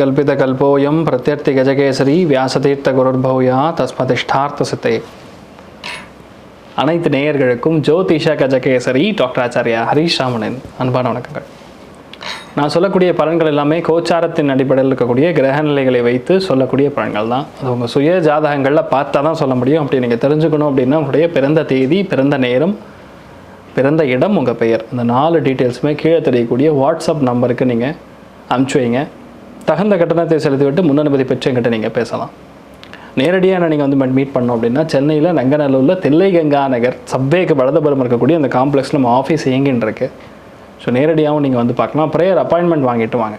கல்போயம் பிரத்யர்த்தி கஜகேசரி வியாசதீர்த்த குருர்பௌயா தஸ்மதிஷ்டார்த்த சித்தை அனைத்து நேயர்களுக்கும் ஜோதிஷா கஜகேசரி டாக்டர் ஆச்சாரியா ஹரீஷ் ராமனின் அன்பான வணக்கங்கள். நான் சொல்லக்கூடிய பலன்கள் எல்லாமே கோச்சாரத்தின் அடிப்படையில் இருக்கக்கூடிய கிரகநிலைகளை வைத்து சொல்லக்கூடிய பலன்கள் தான். அது உங்கள் சுய ஜாதகங்களில் பார்த்தா தான் சொல்ல முடியும். அப்படி நீங்கள் தெரிஞ்சுக்கணும் அப்படின்னா உங்களுடைய பிறந்த தேதி பிறந்த நேரம் பிறந்த இடம் உங்கள் பெயர். இந்த நாலு டீட்டெயில்ஸுமே கீழே தெரியக்கூடிய வாட்ஸ்அப் நம்பருக்கு நீங்கள் அனுப்பிச்சு வைங்க. தகுந்த கட்டணத்தை செலுத்திவிட்டு முன்னனுமதி பெற்று நீங்கள் பேசலாம். நேரடியாக நீங்கள் வந்து மீட் பண்ணோம் அப்படின்னா சென்னையில் நங்கநல்லூரில் தில்லை கங்கா நகர் சப்வேக்கு வலதுபுறம் இருக்கக்கூடிய அந்த காம்ப்ளெக்ஸில் நம்ம ஆஃபீஸ் இயங்கின்னு இருக்கு. ஸோ நேரடியாகவும் நீங்கள் வந்து பார்க்கலாம். ப்ரேயர் அப்பாயின்மெண்ட் வாங்கிட்டு வாங்க.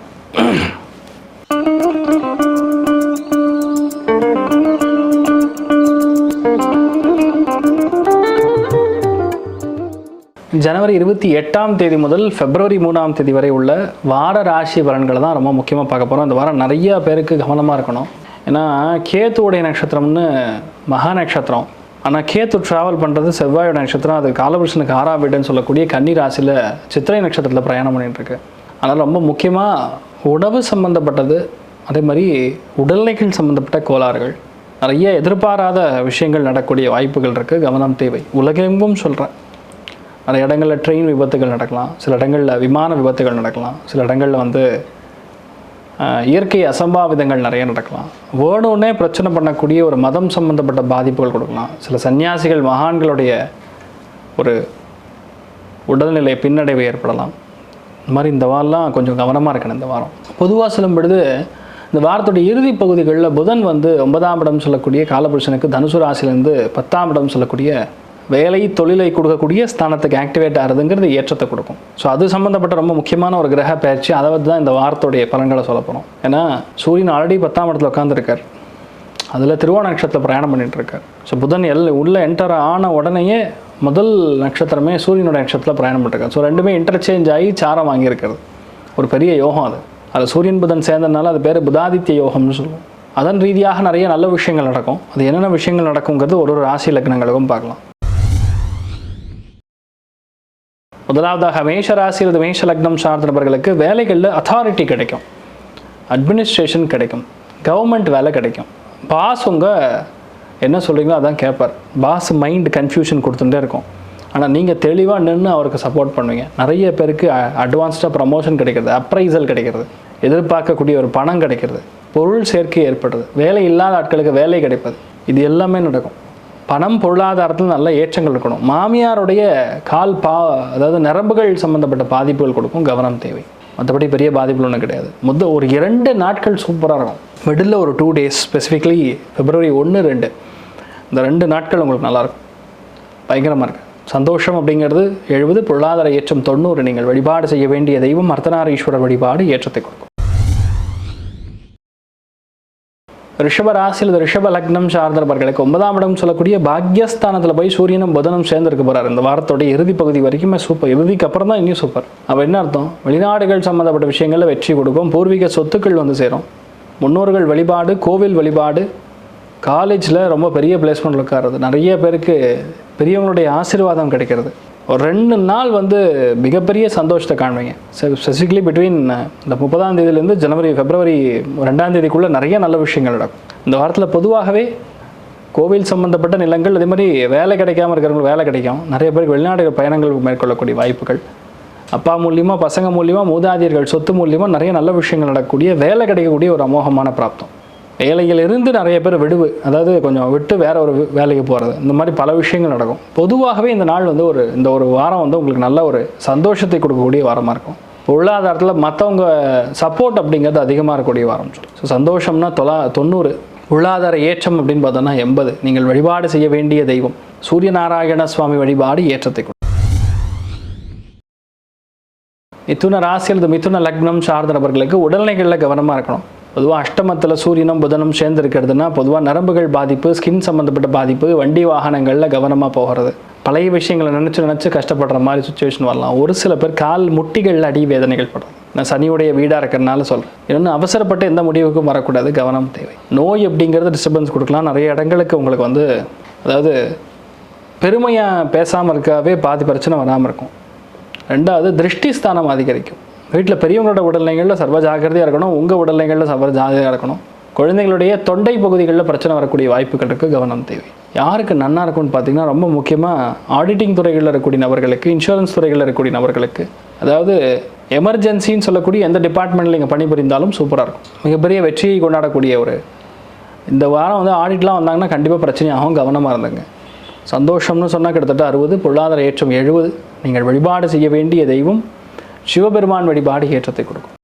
ஜனவரி இருபத்தி எட்டாம் தேதி முதல் பிப்ரவரி மூணாம் தேதி வரை உள்ள வார ராசி பலன்களை தான் ரொம்ப முக்கியமாக பார்க்க போகிறோம் இந்த வாரம் நிறைய பேருக்கு கவனமாக இருக்கணும். ஏன்னா கேத்துவுடைய நட்சத்திரம்னு மகா நட்சத்திரம். ஆனால் கேத்து ட்ராவல் பண்ணுறது செவ்வாயோட நட்சத்திரம். அது காலபுருஷனுக்கு ஆறாம் வீடுன்னு சொல்லக்கூடிய கன்னி ராசியில் சித்திரை நட்சத்திரத்தில் பிரயாணம் பண்ணிகிட்டு இருக்கு அதனால் ரொம்ப முக்கியமாக உணவு சம்மந்தப்பட்டது அதே மாதிரி உடல்நிலைகள் சம்மந்தப்பட்ட கோளாறுகள். நிறைய எதிர்பாராத விஷயங்கள் நடக்கக்கூடிய வாய்ப்புகள் இருக்குது கவனம் தேவை. உலகெங்கும் சொல்கிறேன் அந்த இடங்களில் ட்ரெயின் விபத்துகள் நடக்கலாம். சில இடங்களில் விமான விபத்துகள் நடக்கலாம். சில இடங்களில் வந்து இயற்கை அசம்பாவிதங்கள் நிறைய நடக்கலாம். வேணுன்னே பிரச்சனை பண்ணக்கூடிய ஒரு மதம் சம்மந்தப்பட்ட பாதிப்புகள் கொடுக்கலாம். சில சன்னியாசிகள் மகான்களுடைய ஒரு உடல்நிலை பின்னடைவு ஏற்படலாம். இந்த மாதிரி இந்த வாரம்லாம் கொஞ்சம் கவனமாக இருக்கணும் இந்த வாரம். பொதுவாக சொல்லும்பொழுது இந்த வாரத்துடைய இறுதி பகுதிகளில் புதன் வந்து ஒன்பதாம் இடம் சொல்லக்கூடிய காலபுருஷனுக்கு தனுசு ராசிலேருந்து பத்தாம் இடம் சொல்லக்கூடிய வேலை தொழிலை கொடுக்கக்கூடிய ஸ்தானத்துக்கு ஆக்டிவேட் ஆகிறதுங்கிறது ஏற்றத்தை கொடுக்கும். ஸோ அது சம்மந்தப்பட்ட ரொம்ப முக்கியமான ஒரு கிரக பயிற்சி. அதை வந்து தான் இந்த வாரத்துடைய பலன்களை சொல்ல போகிறோம் ஏன்னா சூரியன் ஆல்ரெடி பத்தாம் இடத்துல உட்காந்துருக்கார் அதில் திருவோண நட்சத்திரத்தில் பிரயாணம் பண்ணிகிட்ருக்கார் இருக்கார். ஸோ புதன் எல் உள்ளே என்டர் ஆன உடனேயே முதல் நட்சத்திரமே சூரியனோட நட்சத்திரத்தில் பிரயாணம் பண்ணிருக்காரு ஸோ ரெண்டுமே இன்டர்ச்சேஞ்ச் ஆகி சாரம் வாங்கியிருக்கிறது. ஒரு பெரிய யோகம் அது. அது சூரியன் புதன் சேர்ந்ததுனால அது பேர் புதாதித்ய யோகம்னு சொல்லுவோம். அதன் ரீதியாக நிறைய நல்ல விஷயங்கள் நடக்கும். அது என்னென்ன விஷயங்கள் நடக்குங்கிறது ஒரு ஒரு ராசி லக்னங்களுக்கும் பார்க்கலாம். முதலாவதாக மேஷ ராசி அல்லது மேஷ லக்னம் சார்ந்த நபர்களுக்கு வேலைகளில் அத்தாரிட்டி கிடைக்கும். அட்மினிஸ்ட்ரேஷன் கிடைக்கும். கவர்மெண்ட் வேலை கிடைக்கும். பாஸ் உங்கள் என்ன சொல்கிறீங்களோ அதான் கேட்பார் பாஸ் மைண்ட் கன்ஃபியூஷன் கொடுத்துட்டே இருக்கும். ஆனால் நீங்கள் தெளிவாக நின்று அவருக்கு சப்போர்ட் பண்ணுவீங்க. நிறைய பேருக்கு அட்வான்ஸ்டாக ப்ரமோஷன் கிடைக்கிறது அப்ரைசல் கிடைக்கிறது எதிர்பார்க்கக்கூடிய ஒரு பணம் கிடைக்கிறது பொருள் சேர்க்கை ஏற்படுறது வேலை இல்லாத ஆட்களுக்கு வேலை கிடைப்பது இது எல்லாமே நடக்கும். பணம் பொருளாதாரத்தில் நல்ல ஏற்றங்கள் இருக்கணும். மாமியாருடைய கால் பா அதாவது நரம்புகள் சம்மந்தப்பட்ட பாதிப்புகள் கொடுக்கும் கவனம் தேவை. மற்றபடி பெரிய பாதிப்புகள் ஒன்றும் கிடையாது. முத ஒரு இரண்டு நாட்கள் சூப்பராக இருக்கும். மிடில் ஒரு டூ டேஸ் ஸ்பெசிஃபிக்லி பிப்ரவரி ஒன்று ரெண்டு. இந்த ரெண்டு நாட்கள் உங்களுக்கு நல்லாயிருக்கும் பயங்கரமாக இருக்கு. சந்தோஷம் அப்படிங்கிறது எழுபது பொருளாதார ஏற்றம் தொண்ணூறு. நீங்கள் வழிபாடு செய்ய வேண்டிய தெய்வம் அர்த்தநாரீஸ்வரர் வழிபாடு ஏற்றத்தை கொடுக்கும். ரிஷப ராசி ரிஷப லக்னம் சார்ந்தவர்களுக்கு ஒன்பதாம் இடம் சொல்லக்கூடிய பாக்யஸ்தானத்தில் போய் சூரியனும் புதனும் சேர்ந்திருக்க போறார். இந்த வாரத்தோட இறுதி பகுதி வரைக்குமே சூப்பர் இறுதிக்கு அப்புறம் தான் இன்னும் சூப்பர் அப்போ என்ன அர்த்தம்? வெளிநாடுகள் சம்மந்தப்பட்ட விஷயங்களில் வெற்றி கொடுக்கும். பூர்வீக சொத்துக்கள் வந்து சேரும். முன்னோர்கள் வழிபாடு கோவில் வழிபாடு காலேஜில் ரொம்ப பெரிய பிளேஸ்மெண்ட் இருக்காது நிறைய பேருக்கு பெரியவங்களுடைய ஆசீர்வாதம் கிடைக்கிறது. ஒரு ரெண்டு நாள் வந்து மிகப்பெரிய சந்தோஷத்தை காண்பீங்க. ஸ்பெசிஃபிக்லி பிட்வீன் இந்த முப்பதாம் தேதியிலேருந்து ஜனவரி பிப்ரவரி ரெண்டாம் தேதிக்குள்ளே நிறைய நல்ல விஷயங்கள் நடக்கும். இந்த வாரத்தில் பொதுவாகவே கோவில் சம்பந்தப்பட்ட நிலங்கள் அதே மாதிரி வேலை கிடைக்காம இருக்கிறவங்களுக்கு வேலை கிடைக்கும் நிறைய பேருக்கு வெளிநாடு பயணங்கள் மேற்கொள்ளக்கூடிய வாய்ப்புகள். அப்பா மூலியமாக பசங்க மூலியமாக மூதாதியர்கள் சொத்து மூலியமாக நிறைய நல்ல விஷயங்கள் நடக்கக்கூடிய வேலை கிடைக்கக்கூடிய ஒரு அமோகமான பிராப்தம். வேலையிலிருந்து நிறைய பேர் விடுவு அதாவது கொஞ்சம் விட்டு வேற ஒரு வேலைக்கு போகிறது இந்த மாதிரி பல விஷயங்கள் நடக்கும். பொதுவாகவே இந்த நாள் வந்து ஒரு இந்த ஒரு வாரம் வந்து உங்களுக்கு நல்ல ஒரு சந்தோஷத்தை கொடுக்கக்கூடிய வாரமாக இருக்கும். பொருளாதாரத்தில் மற்றவங்க சப்போர்ட் அப்படிங்கிறது அதிகமாக இருக்கக்கூடிய வாரம். ஸோ சந்தோஷம்னா தொலா தொண்ணூறு. பொருளாதார ஏற்றம் அப்படின்னு பார்த்தோம்னா எண்பது. நீங்கள் வழிபாடு செய்ய வேண்டிய தெய்வம். சூரிய நாராயண சுவாமி வழிபாடு ஏற்றத்தை கொடுக்கும் மிதுன ராசி அல்லது மிதுன லக்னம் சார்ந்த நபர்களுக்கு உடல்நிலைகளில் கவனமாக இருக்கணும். பொதுவாக அஷ்டமத்தில் சூரியனும் புதனும் சேர்ந்து இருக்கிறதுனா பொதுவாக நரம்புகள் பாதிப்பு ஸ்கின் சம்மந்தப்பட்ட பாதிப்பு வண்டி வாகனங்களில் கவனமாக போகிறது பழைய விஷயங்களை நினச்சி நினச்சி கஷ்டப்படுற மாதிரி சுச்சுவேஷன் வரலாம். ஒரு சில பேர் கால் முட்டிகளில் அடி வேதனைகள் படும். நான் சனியுடைய வீடாக இருக்கிறனால சொல்கிறேன் இன்னொன்று அவசரப்பட்டு எந்த முடிவுக்கும் வரக்கூடாது. கவனம் தேவை. நோய் அப்படிங்கிறது டிஸ்டர்பன்ஸ் கொடுக்கலாம். நிறைய இடங்களுக்கு உங்களுக்கு வந்து அதாவது பெருமையாக பேசாமல் இருக்கவே பாதி பிரச்சனை வராமல் இருக்கும். ரெண்டாவது திருஷ்டி ஸ்தானம் அதிகரிக்கும். வீட்டில் பெரியவங்களோட உடல்நிலைகளில் சர்வ ஜாக்கிரதையாக இருக்கணும். உங்கள் உடல்நிலைகளில் சர்வ ஜாகிரதையாக இருக்கணும். குழந்தைகளுடைய தொண்டை பகுதிகளில் பிரச்சனை வரக்கூடிய வாய்ப்புகள் இருக்குது கவனம் தேவை. யாருக்கு நன்னா இருக்கும்னு பார்த்தீங்கன்னா ரொம்ப முக்கியமாக ஆடிட்டிங் துறைகளில் இருக்கக்கூடிய நபர்களுக்கு இன்சூரன்ஸ் துறைகளில் இருக்கக்கூடிய நபர்களுக்கு. அதாவது எமர்ஜென்சின்னு சொல்லக்கூடிய எந்த டிபார்ட்மெண்ட்டில் நீங்கள் பணிபுரிந்தாலும் சூப்பராக இருக்கும். மிகப்பெரிய வெற்றியை கொண்டாடக்கூடிய ஒரு இந்த வாரம் வந்து ஆடிட்லாம் வந்தாங்கன்னா கண்டிப்பாக பிரச்சனையாகவும் கவனமாக இருந்துங்க. சந்தோஷம்னு சொன்னால் கிட்டத்தட்ட அறுபது பொருளாதார ஏற்றம் எழுபது. நீங்கள் வழிபாடு செய்ய வேண்டிய தெய்வம் சிவபெருமான் வழிபாடு ஏற்றத்தை கொடுக்கும்.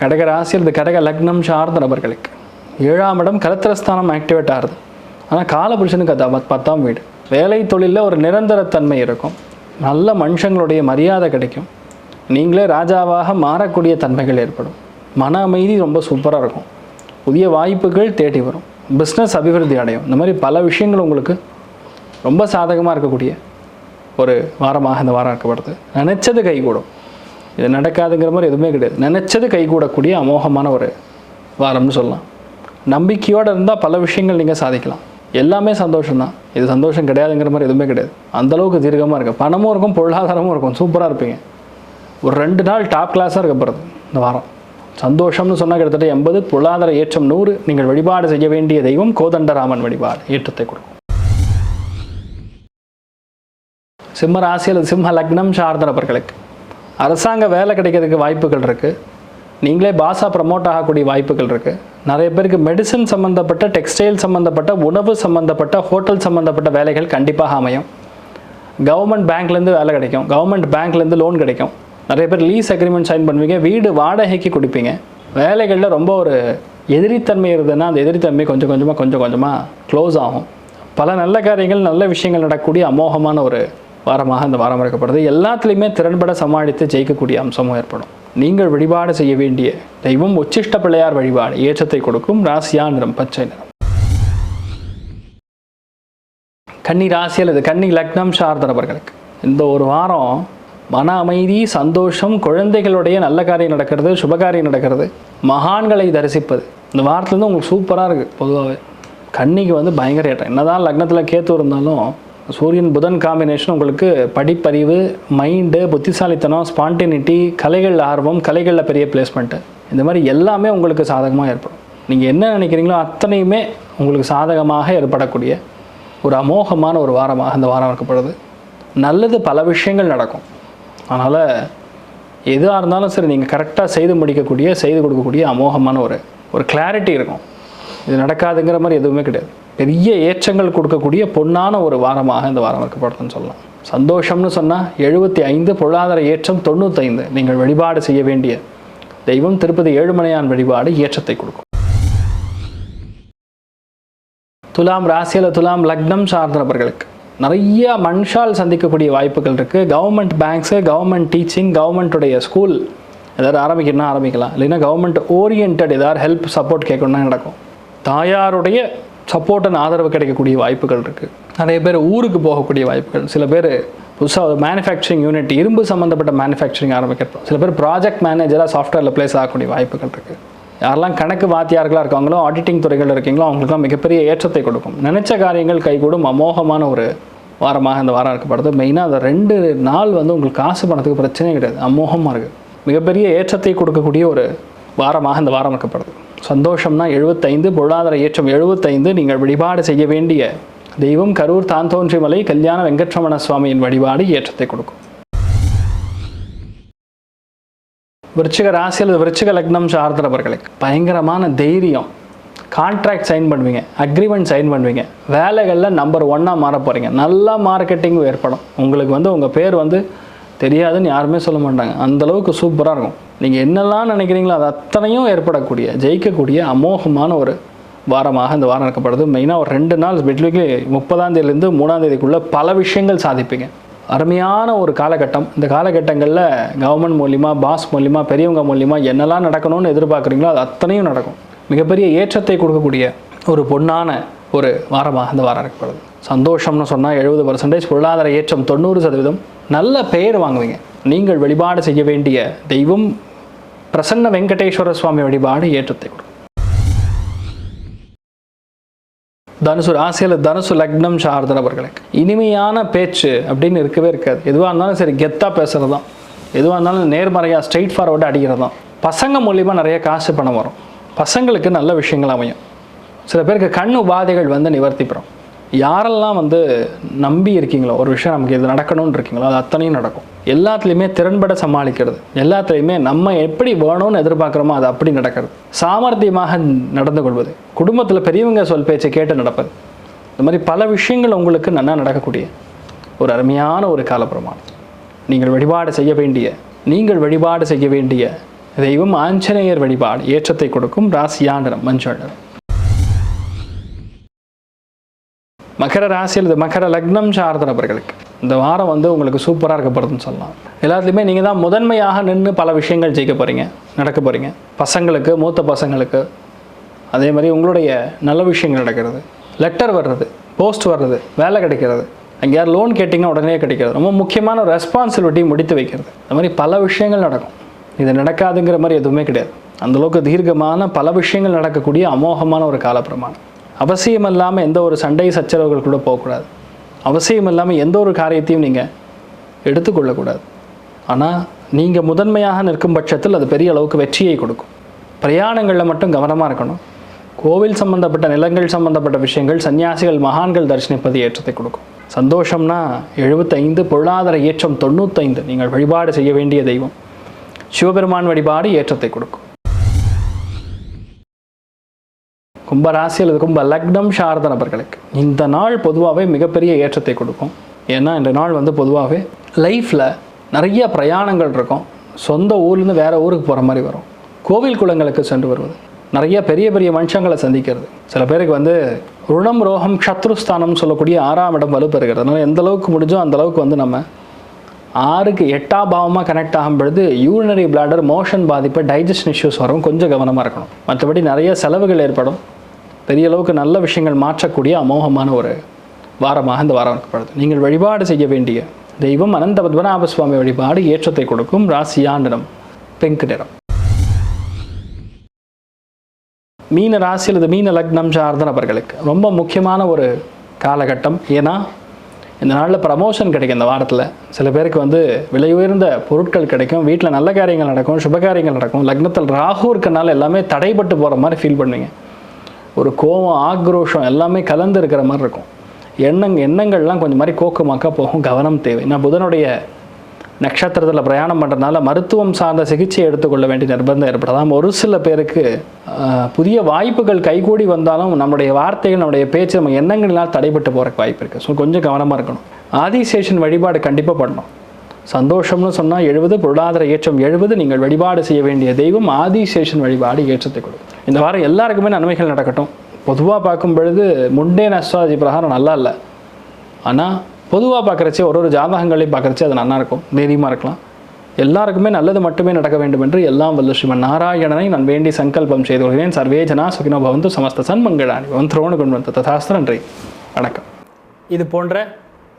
கடக ராசியில் இந்த கடக லக்னம் சார்ந்த நபர்களுக்கு ஏழாம் இடம் கலத்திரஸ்தானம் ஆக்டிவேட் ஆகுது. ஆனால் காலபுருஷனுக்கு அது பத்தாம் வீடு. வேலை தொழிலில் ஒரு நிரந்தரத்தன்மை இருக்கும். நல்ல மனுஷங்களுடைய மரியாதை கிடைக்கும். நீங்களே ராஜாவாக மாறக்கூடிய தன்மைகள் ஏற்படும். மன அமைதி ரொம்ப சூப்பராக இருக்கும். புதிய வாய்ப்புகள் தேடி வரும். பிஸ்னஸ் அபிவிருத்தி அடையும். இந்த மாதிரி பல விஷயங்கள் உங்களுக்கு ரொம்ப சாதகமாக இருக்கக்கூடிய ஒரு வாரமாக இந்த வாரம் இருக்கப்படுது நினச்சது கைகூடும். இது நடக்காதுங்கிற மாதிரி எதுவுமே கிடையாது. நினச்சது கைகூடக்கூடிய அமோகமான ஒரு வாரம்னு சொல்லலாம். நம்பிக்கையோடு இருந்தால் பல விஷயங்கள் நீங்கள் சாதிக்கலாம். எல்லாமே சந்தோஷம்தான். இது சந்தோஷம் கிடையாதுங்கிற மாதிரி எதுவுமே கிடையாது. அந்த அளவுக்கு தீர்க்கமாக இருக்குது பணமும் இருக்கும் பொருளாதாரமும் இருக்கும். சூப்பராக இருப்பீங்க. ஒரு ரெண்டு நாள் டாப் கிளாஸாக இருக்க போகிறது இந்த வாரம். சந்தோஷம்னு சொன்னால் கிட்டத்தட்ட எண்பது பொருளாதார ஏற்றம் நூறு. நீங்கள் வழிபாடு செய்ய வேண்டிய தெய்வம் கோதண்டராமன் வழிபாடு ஏற்றத்தை கொடுக்கும். சிம்ம ராசி அல்லது சிம்ம லக்னம் சார்ந்த நபர்களுக்கு அரசாங்க வேலை கிடைக்கிறதுக்கு வாய்ப்புகள் இருக்குது நீங்களே பாசா ப்ரமோட் ஆகக்கூடிய வாய்ப்புகள் இருக்குது நிறைய பேருக்கு மெடிசன் சம்மந்தப்பட்ட டெக்ஸ்டைல் சம்மந்தப்பட்ட உணவு சம்மந்தப்பட்ட ஹோட்டல் சம்மந்தப்பட்ட வேலைகள் கண்டிப்பாக அமையும். கவர்மெண்ட் பேங்க்லேருந்து வேலை கிடைக்கும். கவர்மெண்ட் பேங்க்லேருந்து லோன் கிடைக்கும். நிறைய பேர் லீஸ் அக்ரிமெண்ட் சைன் பண்ணுவீங்க. வீடு வாடகைக்கு கொடுப்பீங்க. வேலைகளில் ரொம்ப ஒரு எதிரித்தன்மை இருந்ததுன்னா அந்த எதிரித்தன்மை கொஞ்சம் கொஞ்சமாக கொஞ்சம் கொஞ்சமாக க்ளோஸ் ஆகும். பல நல்ல காரியங்கள் நல்ல விஷயங்கள் நடக்கக்கூடிய அமோகமான ஒரு வாரமாக இந்த வாரம் இருக்கப்படுது எல்லாத்துலேயுமே திறன்பட சமாளித்து ஜெயிக்கக்கூடிய அம்சமும் ஏற்படும். நீங்கள் வழிபாடு செய்ய வேண்டிய தெய்வம் உச்சிஷ்ட பிள்ளையார் வழிபாடு ஏற்றத்தை கொடுக்கும் ராசியா நிறம் பச்சை நிறம். கன்னி ராசி அல்லது கன்னி லக்னம் சார்ந்த நபர்களுக்கு இந்த ஒரு வாரம் மன அமைதி சந்தோஷம் குழந்தைகளுடைய நல்ல காரியம் நடக்கிறது சுபகாரியம் நடக்கிறது மகான்களை தரிசிப்பது. இந்த வாரத்துலேருந்து உங்களுக்கு சூப்பராக இருக்குது பொதுவாகவே கன்னிக்கு வந்து பயங்கர ஏற்றம். என்னதான் லக்னத்தில் கேத்து இருந்தாலும் சூரியன் புதன் காம்பினேஷன் உங்களுக்கு படிப்பறிவு மைண்டு புத்திசாலித்தனம் ஸ்பான்டினிட்டி கலைகளில் ஆர்வம் கலைகளில் பெரிய பிளேஸ்மெண்ட்டு இந்த மாதிரி எல்லாமே உங்களுக்கு சாதகமாக ஏற்படும். நீங்கள் என்ன நினைக்கிறீங்களோ அத்தனையுமே உங்களுக்கு சாதகமாக ஏற்படக்கூடிய ஒரு அமோகமான ஒரு வாரமாக இந்த வாரம் இருக்கப்படுது. நல்லது பல விஷயங்கள் நடக்கும். அதனால் எதுவாக இருந்தாலும் சரி நீங்கள் கரெக்டாக செய்து முடிக்கக்கூடிய செய்து கொடுக்கக்கூடிய அமோகமான ஒரு ஒரு கிளாரிட்டி இருக்கும். இது நடக்காதுங்கிற மாதிரி எதுவுமே கிடையாது. பெரிய ஏற்றங்கள் கொடுக்கக்கூடிய பொன்னான ஒரு வாரமாக இந்த வாரம் இருக்கப்படுதுன்னு சொல்லலாம். சந்தோஷம்னு சொன்னால் எழுபத்தி ஐந்து பொருளாதார ஏற்றம் தொண்ணூத்தைந்து. நீங்கள் வழிபாடு செய்ய வேண்டிய தெய்வம் திருப்பதி ஏழுமலையான் வழிபாடு ஏற்றத்தை கொடுக்கும். துலாம் ராசியில் துலாம் லக்னம் சார்ந்தவர்களுக்கு நிறையா நிறைய மனுஷால் சந்திக்கக்கூடிய வாய்ப்புகள் இருக்குது கவர்மெண்ட் பேங்க்ஸு கவர்மெண்ட் டீச்சிங் கவர்மெண்ட்டுடைய ஸ்கூல் ஏதாவது ஆரம்பிக்கணும்னா ஆரம்பிக்கலாம். இல்லைன்னா கவர்மெண்ட் ஓரியன்ட் ஏதாவது ஹெல்ப் சப்போர்ட் கேட்கணும்னா நடக்கும். தாயாருடைய சப்போர்ட் அண்ட் ஆதரவு கிடைக்கக்கூடிய வாய்ப்புகள் இருக்குது நிறைய பேர் ஊருக்கு போகக்கூடிய வாய்ப்புகள். சில பேர் புதுசாக மேனுஃபேக்சரிங் யூனிட் இரும்பு சம்மந்தப்பட்ட மேனுஃபேக்சரிங் ஆரம்பிக்கிறோம் சில பேர் ப்ராஜெக்ட் மேனேஜராக சாஃப்ட்வேரில் ப்ளேஸ் ஆகக்கூடிய வாய்ப்புகள் இருக்குது யாரெல்லாம் கணக்கு வாத்தியார்களாக இருக்காங்களோ ஆடிட்டிங் துறைகள் இருக்கீங்களோ அவங்களுக்குலாம் மிகப்பெரிய ஏற்றத்தை கொடுக்கும். நினைச்ச காரியங்கள் கைகூடும் அமோகமான ஒரு வாரமாக இந்த வாரம் இருக்கப்படுது. மெயினாக அந்த ரெண்டு நாள் வந்து உங்களுக்கு காசு பணத்துக்கு பிரச்சனையே கிடையாது. அமோகமாக இருக்குது மிகப்பெரிய ஏற்றத்தை கொடுக்கக்கூடிய ஒரு வாரமாக இந்த வாரம் இருக்கப்படுது. சந்தோஷம்னா எழுபத்தைந்து பொருளாதார ஏற்றம் எழுபத்தைந்து நீங்கள் வழிபாடு செய்ய வேண்டிய தெய்வம் கரூர் தாந்தோன்றிமலை கல்யாண வெங்கட்ரமண சுவாமியின் வழிபாடு ஏற்றத்தை கொடுக்கும். விருச்சிக ராசி அல்லது விருச்சிக லக்னம் சார்ந்தவர்களுக்கு பயங்கரமான தைரியம். கான்ட்ராக்ட் சைன் பண்ணுவீங்க அக்ரிமெண்ட் சைன் பண்ணுவீங்க. வேலைகளில் நம்பர் ஒன்னாக மாற போகிறீங்க நல்லா மார்க்கெட்டிங் ஏற்படும். உங்களுக்கு வந்து உங்கள் பேர் வந்து தெரியாதுன்னு யாருமே சொல்ல மாட்டாங்க. அந்த அளவுக்கு சூப்பராக இருக்கும். நீங்கள் என்னெல்லாம் நினைக்கிறீங்களோ அது அத்தனையும் ஏற்படக்கூடிய ஜெயிக்கக்கூடிய அமோகமான ஒரு வாரமாக இந்த வாரம் இருக்கப்படுது மெயினாக ஒரு ரெண்டு நாள் பெட்லுக்கு முப்பதாம் தேதியிலேருந்து மூணாம் தேதிக்குள்ளே பல விஷயங்கள் சாதிப்பீங்க. அருமையான ஒரு காலகட்டம். இந்த காலகட்டங்களில் கவர்மெண்ட் மூலிமா பாஸ் மூலிமா பெரியவங்க மூலிமா என்னெல்லாம் நடக்கணும்னு எதிர்பார்க்குறீங்களோ அது அத்தனையும் நடக்கும். மிகப்பெரிய ஏற்றத்தை கொடுக்கக்கூடிய ஒரு பொன்னான ஒரு வாரமாக இந்த வாரம் இருக்கப்படுது சந்தோஷம்னு சொன்னால் எழுபது பர்சன்டேஜ் பொருளாதார ஏற்றம் தொண்ணூறு சதவீதம். நல்ல பெயர் வாங்குவீங்க. நீங்கள் வழிபாடு செய்ய வேண்டிய தெய்வம் பிரசன்ன வெங்கடேஸ்வர சுவாமி வழிபாடு ஏற்றத்தை கொடுக்கும். தனுசு ராசியில் தனுசு லக்னம் சார்ந்த நபர்களுக்கு இனிமையான பேச்சு அப்படின்னு இருக்கவே இருக்காது. எதுவாக இருந்தாலும் சரி கெத்தாக பேசுகிறது தான் எதுவாக இருந்தாலும் நேர்மறையாக ஸ்ட்ரைட் ஃபார்வர்டாக அடிக்கிறது தான் பசங்க மூலிமா நிறைய காசு பணம் வரும். பசங்களுக்கு நல்ல விஷயங்கள் அமையும். சில பேருக்கு கண் உபாதைகள் வந்து நிவர்த்தி பெறும். யாரெல்லாம் வந்து நம்பி இருக்கீங்களோ ஒரு விஷயம் நமக்கு இது நடக்கணும்னு இருக்கீங்களோ அது அத்தனையும் நடக்கும். எல்லாத்துலேயுமே திறன்பட சமாளிக்கிறது. எல்லாத்துலேயுமே நம்ம எப்படி வேணும்னு எதிர்பார்க்குறோமோ அது அப்படி நடக்கிறது. சாமர்த்தியமாக நடந்து கொள்வது. குடும்பத்தில் பெரியவங்க சொல் பேச்சை கேட்டு நடப்பது. இந்த மாதிரி பல விஷயங்கள் உங்களுக்கு நல்லா நடக்கக்கூடிய ஒரு அருமையான ஒரு காலப்பிரமாணம். நீங்கள் வழிபாடு செய்ய வேண்டிய நீங்கள் வழிபாடு செய்ய வேண்டிய தெய்வம் ஆஞ்சநேயர் வழிபாடு ஏற்றத்தை கொடுக்கும் ராசியாண்டனம் மஞ்சள் நிறம். மகர ராசி அல்லது மகர லக்னம் சார்ந்த நபர்களுக்கு இந்த வாரம் வந்து உங்களுக்கு சூப்பராக இருக்கப்படுதுன்னு சொல்லலாம். எல்லாத்துலேயுமே நீங்கள் தான் முதன்மையாக நின்று பல விஷயங்கள் ஜெயிக்க போகிறீங்க நடக்க போகிறீங்க பசங்களுக்கு மூத்த பசங்களுக்கு அதே மாதிரி உங்களுடைய நல்ல விஷயங்கள் நடக்கிறது. லெட்டர் வர்றது போஸ்ட் வர்றது வேலை கிடைக்கிறது. எங்கேயாவது லோன் கேட்டிங்கன்னா உடனே கிடைக்கிறது. ரொம்ப முக்கியமான ஒரு ரெஸ்பான்சிபிலிட்டி முடித்து வைக்கிறது. அந்த மாதிரி பல விஷயங்கள் நடக்கும். இது நடக்காதுங்கிற மாதிரி எதுவுமே கிடையாது. அந்தளவுக்கு தீர்க்கமான பல விஷயங்கள் நடக்கக்கூடிய அமோகமான ஒரு காலப்பிரமாணம். அவசியம் இல்லாமல் எந்த ஒரு சண்டை சச்சரவுகள் கூட போகக்கூடாது. அவசியம் இல்லாமல் எந்த ஒரு காரியத்தையும் நீங்கள் எடுத்துக்கொள்ளக்கூடாது. ஆனால் நீங்கள் முதன்மையாக நிற்கும் பட்சத்தில் அது பெரிய அளவுக்கு வெற்றியை கொடுக்கும். பிரயாணங்களில் மட்டும் கவனமாக இருக்கணும். கோவில் சம்பந்தப்பட்ட நிலங்கள் சம்பந்தப்பட்ட விஷயங்கள் சன்னியாசிகள் மகான்கள் தரிசனிப்பது ஏற்றத்தை கொடுக்கும். சந்தோஷம்னா எழுபத்தைந்து பொருளாதார ஏற்றம் தொண்ணூத்தைந்து. நீங்கள் வழிபாடு செய்ய வேண்டிய தெய்வம். சிவபெருமான் வழிபாடு ஏற்றத்தை கொடுக்கும். கும்பராசி அல்லது கும்ப லக்னம் சாரத நபர்களுக்கு இந்த நாள் பொதுவாகவே மிகப்பெரிய ஏற்றத்தை கொடுக்கும். ஏன்னா இந்த நாள் வந்து பொதுவாகவே லைஃப்பில் நிறைய பிரயாணங்கள் இருக்கும். சொந்த ஊர்லேருந்து வேறு ஊருக்கு போகிற மாதிரி வரும். கோவில் குளங்களுக்கு சென்று வருவது. நிறைய பெரிய பெரிய மனுஷங்களை சந்திக்கிறது. சில பேருக்கு வந்து ருணம் ரோகம் சத்ருஸ்தானம் சொல்லக்கூடிய ஆறாம் இடம் வலுப்பெறுகிறது அதனால் எந்த அளவுக்கு முடிஞ்சோ அந்த அளவுக்கு வந்து நம்ம ஆறுக்கு எட்டா பாவமாக கனெக்ட் ஆகும் பொழுது யூரினரி பிளாடர் மோஷன் பாதிப்பு டைஜஷன் இஷ்யூஸ் வரும். கொஞ்சம் கவனமாக இருக்கணும். மற்றபடி நிறைய செலவுகள் ஏற்படும். பெரிய அளவுக்கு நல்ல விஷயங்கள் மாற்றக்கூடிய அமோகமான ஒரு வாரமாக இந்த வாரம் இருக்கப்படுது. நீங்கள் வழிபாடு செய்ய வேண்டிய தெய்வம் அனந்த பத்மநாப சுவாமி வழிபாடு ஏற்றத்தை கொடுக்கும் ராசியாண்டனம் பிங்க் நிறம். மீன ராசியில் இது மீன லக்னம் சார்ந்த நபர்களுக்கு ரொம்ப முக்கியமான ஒரு காலகட்டம். ஏன்னா இந்த நாளில் ப்ரமோஷன் கிடைக்கும். இந்த வாரத்தில் சில பேருக்கு வந்து விலை உயர்ந்த பொருட்கள் கிடைக்கும். வீட்டில் நல்ல காரியங்கள் நடக்கும் சுப காரியங்கள் நடக்கும். லக்னத்தில் ராகு இருக்கனால எல்லாமே தடைப்பட்டு போகிற மாதிரி ஃபீல் பண்ணுவீங்க. ஒரு கோவம் ஆக்ரோஷம் எல்லாமே கலந்து இருக்கிற மாதிரி இருக்கும். எண்ணங் எண்ணங்கள்லாம் கொஞ்சம் மாதிரி கோக்கமாக்க போகும். கவனம் தேவை. நான் புதனுடைய நட்சத்திரத்தில் பிரயாணம் பண்ணுறதுனால மருத்துவம் சார்ந்த சிகிச்சை எடுத்துக்கொள்ள வேண்டிய நிர்பந்தம் ஏற்படலாம். ஒரு சில பேருக்கு புதிய வாய்ப்புகள் கைகூடி வந்தாலும் நம்முடைய வார்த்தைகள் நம்முடைய பேச்சு நம்ம எண்ணங்களினால் தடைபட்டு போகிறக்கு வாய்ப்பு இருக்குது ஸோ கொஞ்சம் கவனமாக இருக்கணும். ஆதிசேஷன் வழிபாடு கண்டிப்பாக பண்ணணும். சந்தோஷம்னு சொன்னால் எழுபது பொருளாதார ஏற்றம் எழுபது நீங்கள் வழிபாடு செய்ய வேண்டிய தெய்வம் ஆதிசேஷன் வழிபாடு ஏற்றத்தை கொடுக்கும். இந்த வாரம் எல்லாருக்குமே நன்மைகள் நடக்கட்டும். பொதுவாக பார்க்கும் பொழுது முண்டே அஸ்ட்ராலஜி பிரகாரம் நல்லா இல்லை. ஆனால் பொதுவாக பார்க்குறச்சே ஒரு ஒரு ஜாதகங்களையும் பார்க்குறச்சே அது நல்லா இருக்கும். தைரியமாக இருக்கலாம். எல்லாருக்குமே நல்லது மட்டுமே நடக்க வேண்டும் என்று எல்லாம் வல்ல ஸ்ரீமன் நாராயணனை நான் வேண்டி சங்கல்பம் செய்து கொள்கிறேன். சர்வேஜனா சுகினோ பவந்து சமஸ்த சன்மங்களானி பவன் திரோணு கொண்டு வந்த ததாஸ்திர நன்றி. வணக்கம். இது போன்ற